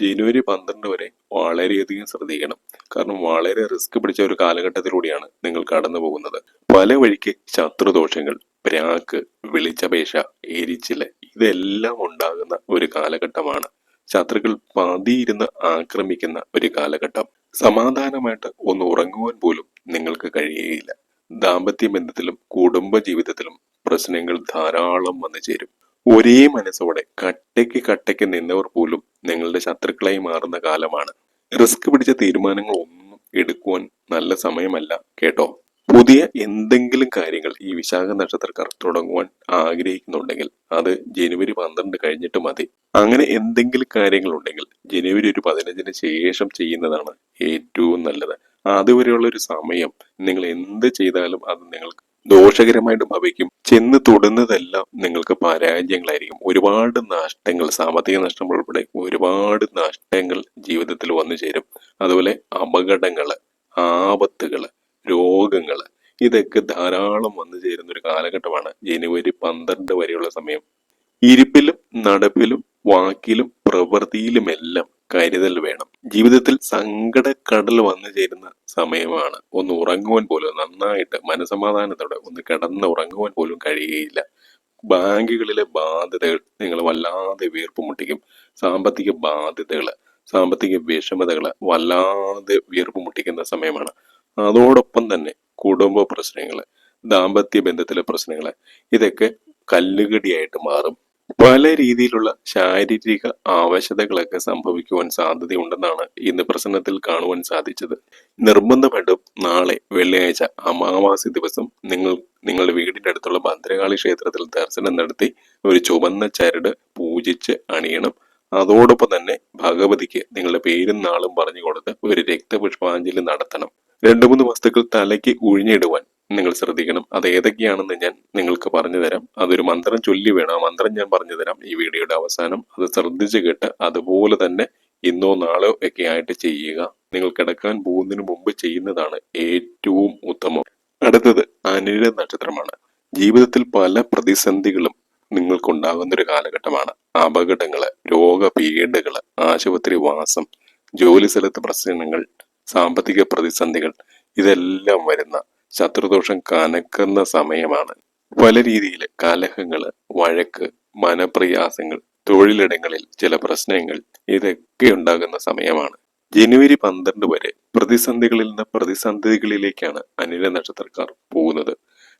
ജനുവരി പന്ത്രണ്ട് വരെ വളരെയധികം ശ്രദ്ധിക്കണം. കാരണം വളരെ റിസ്ക് പിടിച്ച ഒരു കാലഘട്ടത്തിലൂടെയാണ് നിങ്ങൾ കടന്നു പോകുന്നത്. പല വഴിക്ക് ശത്രുദോഷങ്ങൾ പ്രാക്ക് വിളിച്ചപേക്ഷ എരിച്ചിൽ ഇതെല്ലാം ഉണ്ടാകുന്ന ഒരു കാലഘട്ടമാണ്. ശത്രുക്കൾ പതിയിരുന്ന് ആക്രമിക്കുന്ന ഒരു കാലഘട്ടം. സമാധാനമായിട്ട് ഒന്ന് ഉറങ്ങുവാൻ പോലും നിങ്ങൾക്ക് കഴിയുകയില്ല. ദാമ്പത്യ ബന്ധത്തിലും കുടുംബ ജീവിതത്തിലും പ്രശ്നങ്ങൾ ധാരാളം വന്നു ചേരും. ഒരേ മനസ്സോടെ കട്ടയ്ക്ക് കട്ടയ്ക്ക് നിന്നവർ പോലും നിങ്ങളുടെ ശത്രുക്കളായി മാറുന്ന കാലമാണ്. റിസ്ക് പിടിച്ച തീരുമാനങ്ങൾ ഒന്നും എടുക്കുവാൻ നല്ല സമയമല്ല കേട്ടോ? പുതിയ എന്തെങ്കിലും കാര്യങ്ങൾ ഈ വിശാഖ നക്ഷത്രക്കാർ തുടങ്ങുവാൻ ആഗ്രഹിക്കുന്നുണ്ടെങ്കിൽ അത് ജനുവരി പന്ത്രണ്ട് കഴിഞ്ഞിട്ട് മതി. അങ്ങനെ എന്തെങ്കിലും കാര്യങ്ങൾ ഉണ്ടെങ്കിൽ ജനുവരി ഒരു പതിനഞ്ചിന് ശേഷം ചെയ്യുന്നതാണ് ഏറ്റവും നല്ലത്. അതുവരെയുള്ള ഒരു സമയം നിങ്ങൾ എന്ത് ചെയ്താലും അത് നിങ്ങൾക്ക് ദോഷകരമായിട്ട് ഭവിക്കും. ചെന്ന് തൊടുന്നതെല്ലാം നിങ്ങൾക്ക് പരാജയങ്ങളായിരിക്കും. ഒരുപാട് നഷ്ടങ്ങൾ സാമ്പത്തിക നഷ്ടം ഉൾപ്പെടെ ഒരുപാട് നഷ്ടങ്ങൾ ജീവിതത്തിൽ വന്നു ചേരും. അതുപോലെ അപകടങ്ങൾ ആപത്തുകൾ രോഗങ്ങൾ. ഇതൊക്കെ ധാരാളം വന്നു ചേരുന്ന ഒരു കാലഘട്ടമാണ് ജനുവരി പന്ത്രണ്ട് വരെയുള്ള സമയം. ഇരിപ്പിലും നടപ്പിലും വാക്കിലും പ്രവൃത്തിയിലുമെല്ലാം കരുതൽ വേണം. ജീവിതത്തിൽ സങ്കടക്കടൽ വന്നു ചേരുന്ന സമയമാണ്. ഒന്ന് ഉറങ്ങുവാൻ പോലും നന്നായിട്ട് മനസമാധാനത്തോടെ ഒന്ന് കിടന്ന് ഉറങ്ങുവാൻ പോലും കഴിയുകയില്ല. ബാങ്കുകളിലെ ബാധ്യതകൾ നിങ്ങൾ വല്ലാതെ വീർപ്പ് മുട്ടിക്കും. സാമ്പത്തിക ബാധ്യതകൾ സാമ്പത്തിക വിഷമതകൾ വല്ലാതെ വീർപ്പ് മുട്ടിക്കുന്ന സമയമാണ്. അതോടൊപ്പം തന്നെ കുടുംബ പ്രശ്നങ്ങൾ ദാമ്പത്യ ബന്ധത്തിലെ പ്രശ്നങ്ങൾ ഇതൊക്കെ കല്ലുകടിയായിട്ട് മാറും. പല രീതിയിലുള്ള ശാരീരിക ആവശ്യതകളൊക്കെ സംഭവിക്കുവാൻ സാധ്യതയുണ്ടെന്നാണ് ഇന്ന് പ്രസംഗത്തിൽ കാണുവാൻ സാധിച്ചത്. നിർബന്ധമായിട്ടും നാളെ വെള്ളിയാഴ്ച അമാവാസി ദിവസം നിങ്ങൾ നിങ്ങളുടെ വീടിന്റെ അടുത്തുള്ള ഭദ്രകാളി ക്ഷേത്രത്തിൽ ദർശനം നടത്തി ഒരു ചുവന്ന ചരട് പൂജിച്ച് അണിയണം. അതോടൊപ്പം തന്നെ ഭഗവതിക്ക് നിങ്ങളുടെ പേരും നാളും പറഞ്ഞു കൊടുത്ത് ഒരു രക്തപുഷ്പാഞ്ജലി നടത്തണം. രണ്ടു മൂന്ന് വസ്തുക്കൾ തലയ്ക്ക് ഉഴിഞ്ഞിടുവാൻ നിങ്ങൾ ശ്രദ്ധിക്കണം. അത് ഏതൊക്കെയാണെന്ന് ഞാൻ നിങ്ങൾക്ക് പറഞ്ഞു തരാം. അതൊരു മന്ത്രം ചൊല്ലി വേണം. ആ മന്ത്രം ഞാൻ പറഞ്ഞു തരാം ഈ വീഡിയോയുടെ അവസാനം. അത് ശ്രദ്ധിച്ച് കേട്ട് അതുപോലെ തന്നെ ഇന്നോ നാളോ ഒക്കെ ആയിട്ട് ചെയ്യുക. നിങ്ങൾ കിടക്കാൻ പോകുന്നതിന് മുമ്പ് ചെയ്യുന്നതാണ് ഏറ്റവും ഉത്തമം. അടുത്തത് അനിഴ നക്ഷത്രമാണ്. ജീവിതത്തിൽ പല പ്രതിസന്ധികളും നിങ്ങൾക്കുണ്ടാകുന്ന ഒരു കാലഘട്ടമാണ്. അപകടങ്ങൾ രോഗപീഠകൾ ആശുപത്രി വാസം ജോലി സ്ഥലത്ത് പ്രശ്നങ്ങൾ സാമ്പത്തിക പ്രതിസന്ധികൾ ഇതെല്ലാം വരുന്ന ശത്രുദോഷം കനക്കുന്ന സമയമാണ്. പല രീതിയിൽ കലഹങ്ങൾ വഴക്ക് മനപ്രയാസങ്ങൾ തൊഴിലിടങ്ങളിൽ ചില പ്രശ്നങ്ങൾ ഇതൊക്കെ ഉണ്ടാകുന്ന സമയമാണ്. ജനുവരി പന്ത്രണ്ട് വരെ പ്രതിസന്ധികളിൽ നിന്ന് പ്രതിസന്ധികളിലേക്കാണ് അനില നക്ഷത്രക്കാർ പോകുന്നത്.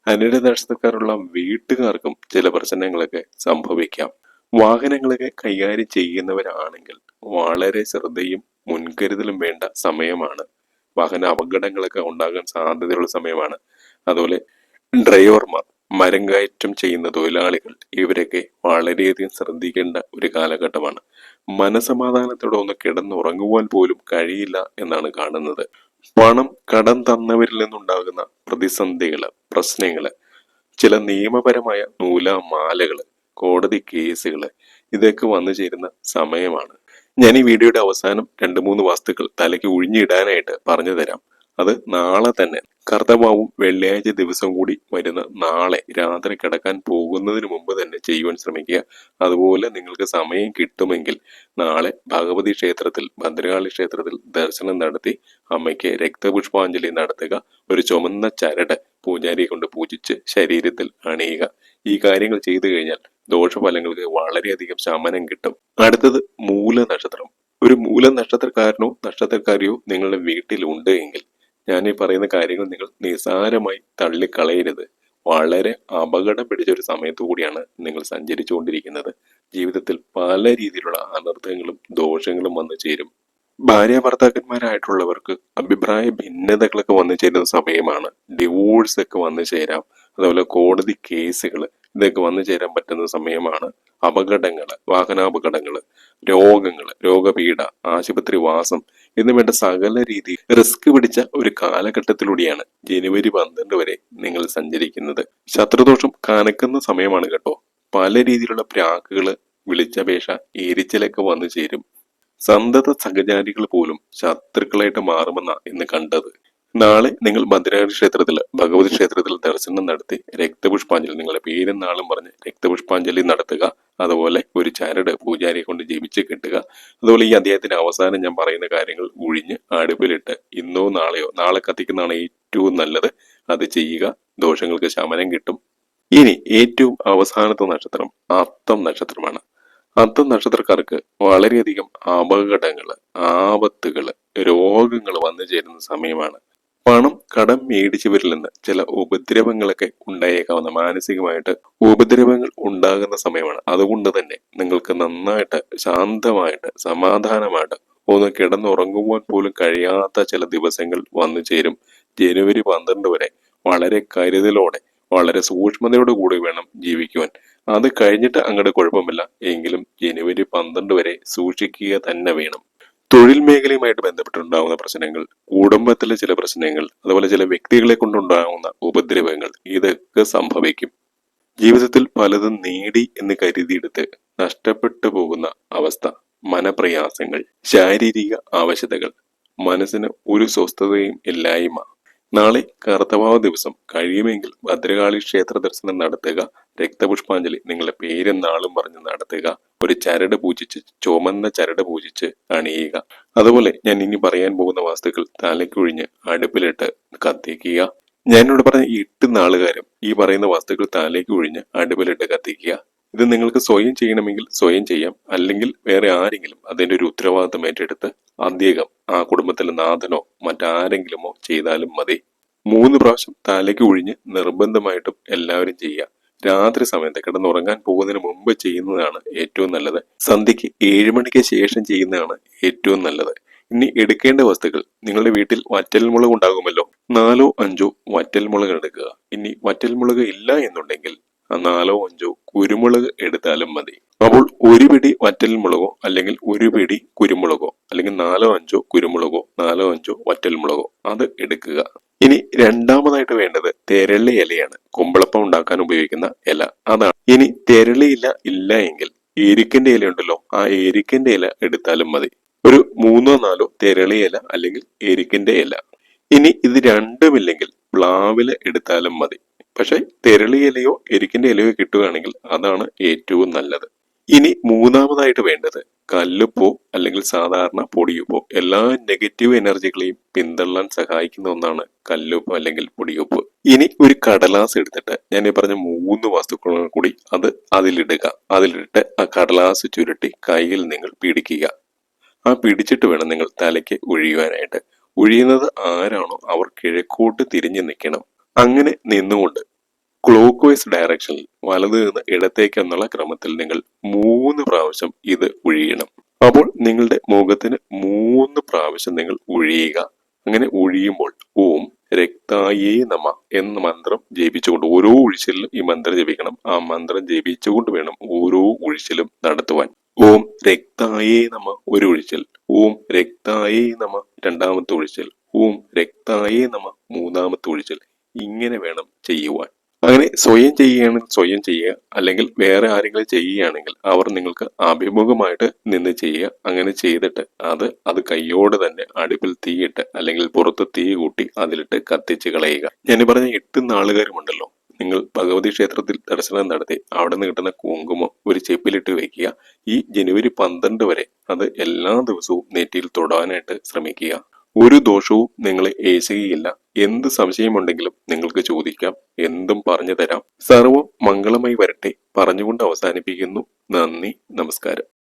അനില നക്ഷത്രക്കാരുള്ള വീട്ടുകാർക്കും ചില പ്രശ്നങ്ങളൊക്കെ സംഭവിക്കാം. വാഹനങ്ങളൊക്കെ കൈകാര്യം ചെയ്യുന്നവരാണെങ്കിൽ വളരെ ശ്രദ്ധയും മുൻകരുതലും വേണ്ട സമയമാണ്. വാഹന അപകടങ്ങളൊക്കെ ഉണ്ടാകാൻ സാധ്യതയുള്ള സമയമാണ്. അതുപോലെ ഡ്രൈവർമാർ മരം കയറ്റം ചെയ്യുന്ന തൊഴിലാളികൾ ഇവരൊക്കെ വളരെയധികം ശ്രദ്ധിക്കേണ്ട ഒരു കാലഘട്ടമാണ്. മനസമാധാനത്തോടെ ഒന്ന് കിടന്നുറങ്ങുവാൻ പോലും കഴിയില്ല എന്നാണ് കാണുന്നത്. പണം കടം തന്നവരിൽ നിന്നുണ്ടാകുന്ന പ്രതിസന്ധികൾ പ്രശ്നങ്ങൾ ചില നിയമപരമായ നൂലാമാലകൾ കോടതി കേസുകൾ ഇതൊക്കെ വന്നു ചേരുന്ന സമയമാണ്. ഞാൻ ഈ വീഡിയോയുടെ അവസാനം രണ്ട് മൂന്ന് വസ്തുക്കൾ തലയ്ക്ക് ഉഴിഞ്ഞിടാനായിട്ട് പറഞ്ഞു തരാം. അത് നാളെ തന്നെ. കർത്തവാവും വെള്ളിയാഴ്ച ദിവസം കൂടി വരുന്ന നാളെ രാത്രി കിടക്കാൻ പോകുന്നതിന് മുമ്പ് തന്നെ ചെയ്യുവാൻ ശ്രമിക്കുക. അതുപോലെ നിങ്ങൾക്ക് സമയം കിട്ടുമെങ്കിൽ നാളെ ഭഗവതി ക്ഷേത്രത്തിൽ ഭദ്രകാളി ക്ഷേത്രത്തിൽ ദർശനം നടത്തി അമ്മയ്ക്ക് രക്തപുഷ്പാഞ്ജലി നടത്തുക. ഒരു ചുമന്ന ചരട് പൂജാരിയെ കൊണ്ട് പൂജിച്ച് ശരീരത്തിൽ അണിയുക. ഈ കാര്യങ്ങൾ ചെയ്തു കഴിഞ്ഞാൽ ദോഷഫലങ്ങൾക്ക് വളരെയധികം ശമനം കിട്ടും. അടുത്തത് മൂല നക്ഷത്രം ഒരു മൂല നക്ഷത്രക്കാരനോ നക്ഷത്രക്കാരിയോ നിങ്ങളുടെ വീട്ടിലുണ്ട് എങ്കിൽ ഞാൻ ഈ പറയുന്ന കാര്യങ്ങൾ നിങ്ങൾ നിസാരമായി തള്ളിക്കളയരുത്. വളരെ അപകടം പിടിച്ച ഒരു സമയത്തു കൂടിയാണ് നിങ്ങൾ സഞ്ചരിച്ചുകൊണ്ടിരിക്കുന്നത്. ജീവിതത്തിൽ പല രീതിയിലുള്ള അനർത്ഥങ്ങളും ദോഷങ്ങളും വന്നു ചേരും. ഭാര്യ ഭർത്താക്കന്മാരായിട്ടുള്ളവർക്ക് അഭിപ്രായ ഭിന്നതകളൊക്കെ വന്നു ചേരുന്ന സമയമാണ്. ഡിവോഴ്സ് ഒക്കെ വന്നു ചേരാം. അതുപോലെ കോടതി കേസുകൾ ഇതൊക്കെ വന്നു ചേരാൻ പറ്റുന്ന സമയമാണ് അപകടങ്ങൾ വാഹനാപകടങ്ങൾ രോഗങ്ങൾ രോഗപീഠ ആശുപത്രി വാസം എന്ന് വേണ്ട സകല രീതി റിസ്ക് പിടിച്ച ഒരു കാലഘട്ടത്തിലൂടെയാണ് ജനുവരി പന്ത്രണ്ട് വരെ നിങ്ങൾ സഞ്ചരിക്കുന്നത്. ശത്രുദോഷം കനക്കുന്ന സമയമാണ് കേട്ടോ. പല രീതിയിലുള്ള പ്രാക്കുകൾ വിളിച്ചപേക്ഷ ഏരിച്ചിലൊക്കെ വന്നു ചേരും. സന്തത സഹചാരികൾ പോലും ശത്രുക്കളായിട്ട് മാറുമെന്ന ഇന്ന് കണ്ടത്. നാളെ നിങ്ങൾ ഭദ്രകാളി ക്ഷേത്രത്തിൽ ഭഗവതി ക്ഷേത്രത്തിൽ ദർശനം നടത്തി രക്തപുഷ്പാഞ്ജലി നിങ്ങളുടെ പേരും നാളും പറഞ്ഞ് രക്തപുഷ്പാഞ്ജലി നടത്തുക. അതുപോലെ ഒരു ചരട് പൂജാരിയെ കൊണ്ട് ജപിച്ച് കെട്ടുക. അതുപോലെ ഈ അദ്ദേഹത്തിന്റെ അവസാനം ഞാൻ പറയുന്ന കാര്യങ്ങൾ ഒഴിഞ്ഞ് അടുപ്പിലിട്ട് ഇന്നോ നാളെയോ നാളെ കത്തിക്കുന്നതാണ് ഏറ്റവും നല്ലത്. അത് ചെയ്യുക. ദോഷങ്ങൾക്ക് ശമനം കിട്ടും. ഇനി ഏറ്റവും അവസാനത്തെ നക്ഷത്രം അത്തം നക്ഷത്രമാണ്. അത്തം നക്ഷത്രക്കാർക്ക് വളരെയധികം അപകടങ്ങൾ ആപത്തുകൾ രോഗങ്ങൾ വന്നു ചേരുന്ന സമയമാണ്. പണം കടം മേടിച്ചു വരില്ലെന്ന് ചില ഉപദ്രവങ്ങളൊക്കെ ഉണ്ടായേക്കാവുന്ന മാനസികമായിട്ട് ഉപദ്രവങ്ങൾ ഉണ്ടാകുന്ന സമയമാണ്. അതുകൊണ്ട് തന്നെ നിങ്ങൾക്ക് നന്നായിട്ട് ശാന്തമായിട്ട് സമാധാനമായിട്ട് ഒന്ന് കിടന്നുറങ്ങുവാൻ പോലും കഴിയാത്ത ചില ദിവസങ്ങൾ വന്നു ചേരും. ജനുവരി പന്ത്രണ്ട് വരെ വളരെ കരുതലോടെ വളരെ സൂക്ഷ്മതയോട് കൂടി വേണം ജീവിക്കുവാൻ. അത് കഴിഞ്ഞിട്ട് അങ്ങോട്ട് കുഴപ്പമില്ല. എങ്കിലും ജനുവരി പന്ത്രണ്ട് വരെ സൂക്ഷിക്കുക തന്നെ വേണം. തൊഴിൽ മേഖലയുമായിട്ട് ബന്ധപ്പെട്ടുണ്ടാകുന്ന പ്രശ്നങ്ങൾ കുടുംബത്തിലെ ചില പ്രശ്നങ്ങൾ അതുപോലെ ചില വ്യക്തികളെ കൊണ്ടുണ്ടാകുന്ന ഉപദ്രവങ്ങൾ ഇതൊക്കെ സംഭവിക്കും. ജീവിതത്തിൽ പലതും നേടി എന്ന് കരുതിയെടുത്ത് നഷ്ടപ്പെട്ടു പോകുന്ന അവസ്ഥ മനപ്രയാസങ്ങൾ ശാരീരിക ആവശ്യതകൾ മനസ്സിന് ഒരു സ്വസ്ഥതയും ഇല്ലായ്മ. നാളെ കർത്തവാവ ദിവസം. കഴിയുമെങ്കിൽ ഭദ്രകാളി ക്ഷേത്ര ദർശനം നടത്തുക. രക്തപുഷ്പാഞ്ജലി. നിങ്ങളുടെ പേരും നാളും പറഞ്ഞ് നടത്തുക. ഒരു ചരട് പൂജിച്ച് ചുമന്ന ചരട് പൂജിച്ച് അണിയുക. അതുപോലെ ഞാൻ ഇനി പറയാൻ പോകുന്ന വസ്തുക്കൾ തലയ്ക്കൊഴിഞ്ഞ് അടുപ്പിലിട്ട് കത്തിക്കുക. ഞാനിവിടെ പറഞ്ഞ എട്ട് നാളുകാരും ഈ പറയുന്ന വസ്തുക്കൾ തലയ്ക്ക് ഒഴിഞ്ഞ് അടുപ്പിലിട്ട് കത്തിക്കുക. ഇത് നിങ്ങൾക്ക് സ്വയം ചെയ്യണമെങ്കിൽ സ്വയം ചെയ്യാം. അല്ലെങ്കിൽ വേറെ ആരെങ്കിലും അതിന്റെ ഒരു ഉത്തരവാദിത്വം ഏറ്റെടുത്ത് അദ്ദേഹം ആ കുടുംബത്തിലെ നാഥനോ മറ്റാരെങ്കിലുമോ ചെയ്താലും മതി. മൂന്ന് പ്രാവശ്യം തലയ്ക്ക് ഒഴിഞ്ഞ് നിർബന്ധമായിട്ടും എല്ലാവരും ചെയ്യുക. രാത്രി സമയത്ത് കിടന്നുറങ്ങാൻ പോകുന്നതിന് മുമ്പ് ചെയ്യുന്നതാണ് ഏറ്റവും നല്ലത്. സന്ധ്യയ്ക്ക് ഏഴ് മണിക്ക് ശേഷം ചെയ്യുന്നതാണ് ഏറ്റവും നല്ലത്. ഇനി എടുക്കേണ്ട വസ്തുക്കൾ. നിങ്ങളുടെ വീട്ടിൽ വറ്റൽമുളക് ഉണ്ടാകുമല്ലോ. നാലോ അഞ്ചോ വറ്റൽമുളക് എടുക്കുക. ഇനി വറ്റൽമുളക് ഇല്ല എന്നുണ്ടെങ്കിൽ നാലോ അഞ്ചോ കുരുമുളക് എടുത്താലും മതി. അപ്പോൾ ഒരു പിടി വറ്റൽമുളകോ അല്ലെങ്കിൽ ഒരു പിടി കുരുമുളകോ അല്ലെങ്കിൽ നാലോ അഞ്ചോ കുരുമുളകോ നാലോ അഞ്ചോ വറ്റൽമുളകോ അത് എടുക്കുക. ഇനി രണ്ടാമതായിട്ട് വേണ്ടത് തെരളി ഇലയാണ്. കുമ്പളപ്പം ഉണ്ടാക്കാൻ ഉപയോഗിക്കുന്ന ഇല. അതാണ്. ഇനി തെരളി ഇല ഇല്ല എങ്കിൽ ഏരിക്കന്റെ ഇല ഉണ്ടല്ലോ ആ ഏരിക്കന്റെ ഇല എടുത്താലും മതി. ഒരു മൂന്നോ നാലോ തെരളി ഇല അല്ലെങ്കിൽ ഏരിക്കന്റെ ഇല. ഇനി ഇത് രണ്ടുമില്ലെങ്കിൽ പ്ലാവില എടുത്താലും മതി. പക്ഷെ തെരളി ഇലയോ എരിക്കിന്റെ ഇലയോ കിട്ടുകയാണെങ്കിൽ അതാണ് ഏറ്റവും നല്ലത്. ഇനി മൂന്നാമതായിട്ട് വേണ്ടത് കല്ലുപ്പോ അല്ലെങ്കിൽ സാധാരണ പൊടിയുപ്പോ. എല്ലാ നെഗറ്റീവ് എനർജികളെയും പിന്തള്ളാൻ സഹായിക്കുന്ന ഒന്നാണ് കല്ലുപ്പ് അല്ലെങ്കിൽ പൊടിയുപ്പ്. ഇനി ഒരു കടലാസ് എടുത്തിട്ട് ഞാൻ ഈ പറഞ്ഞ മൂന്ന് വസ്തുക്കളും കൂടി അത് അതിലിടുക. അതിലിട്ട് ആ കടലാസ് ചുരുട്ടി കയ്യിൽ നിങ്ങൾ പിടിക്കുക. ആ പിടിച്ചിട്ട് വേണം നിങ്ങൾ തലയ്ക്ക് ഒഴിയുവാനായിട്ട്. ഒഴിയുന്നത് ആരാണോ അവർ കിഴക്കോട്ട് തിരിഞ്ഞു നിൽക്കണം. അങ്ങനെ നിന്നുകൊണ്ട് ക്ലോക്ക് വൈസ് ഡയറക്ഷനിൽ വലത് നിന്ന് ഇടത്തേക്ക് എന്നുള്ള ക്രമത്തിൽ നിങ്ങൾ മൂന്ന് പ്രാവശ്യം ഇത് ഒഴിയണം അപ്പോൾ നിങ്ങളുടെ മുഖത്തിന് മൂന്ന് പ്രാവശ്യം നിങ്ങൾ ഒഴിയുക അങ്ങനെ ഒഴിയുമ്പോൾ ഓം രക്തായേ നമ എന്ന മന്ത്രം ജപിച്ചുകൊണ്ട് ഓരോ ഒഴിച്ചിലും ഈ മന്ത്രം ജപിക്കണം. ആ മന്ത്രം ജപിച്ചുകൊണ്ട് വേണം ഓരോ ഒഴിച്ചിലും നടത്തുവാൻ. ഓം രക്തായേ നമ ഒരു ഒഴിച്ചൽ ഓം രക്തായേ നമ രണ്ടാമത്തെ ഒഴിച്ചൽ ഓം രക്തായേ നമ മൂന്നാമത്തെ ഒഴിച്ചൽ ഇങ്ങനെ വേണം ചെയ്യുവാൻ. അങ്ങനെ സ്വയം ചെയ്യുകയാണെങ്കിൽ സ്വയം ചെയ്യുക. അല്ലെങ്കിൽ വേറെ ആരെങ്കിലും ചെയ്യുകയാണെങ്കിൽ അവർ നിങ്ങൾക്ക് അഭിമുഖമായിട്ട് നിന്ന് ചെയ്യുക. അങ്ങനെ ചെയ്തിട്ട് അത് അത് കൈയോട് തന്നെ അടുപ്പിൽ തീയിട്ട് അല്ലെങ്കിൽ പുറത്ത് തീ കൂട്ടി അതിലിട്ട് കത്തിച്ച് കളയുക. ഞാൻ പറഞ്ഞ എട്ട് നാളുകാരുമുണ്ടല്ലോ. നിങ്ങൾ ഭഗവതി ക്ഷേത്രത്തിൽ ദർശനം നടത്തി അവിടെ നിന്ന് കിട്ടുന്ന കുങ്കുമം ഒരു ചെപ്പിലിട്ട് വെക്കുക. ഈ ജനുവരി പന്ത്രണ്ട് വരെ അത് എല്ലാ ദിവസവും നെറ്റിയിൽ തൊടാനായിട്ട് ശ്രമിക്കുക. ഒരു ദോഷവും നിങ്ങളെ ഏശുകയില്ല. എന്ത് സംശയമുണ്ടെങ്കിലും നിങ്ങൾക്ക് ചോദിക്കാം എന്തും പറഞ്ഞു തരാം. സർവം മംഗളമായി വരട്ടെ പറഞ്ഞുകൊണ്ട് അവസാനിപ്പിക്കുന്നു. നന്ദി നമസ്കാരം.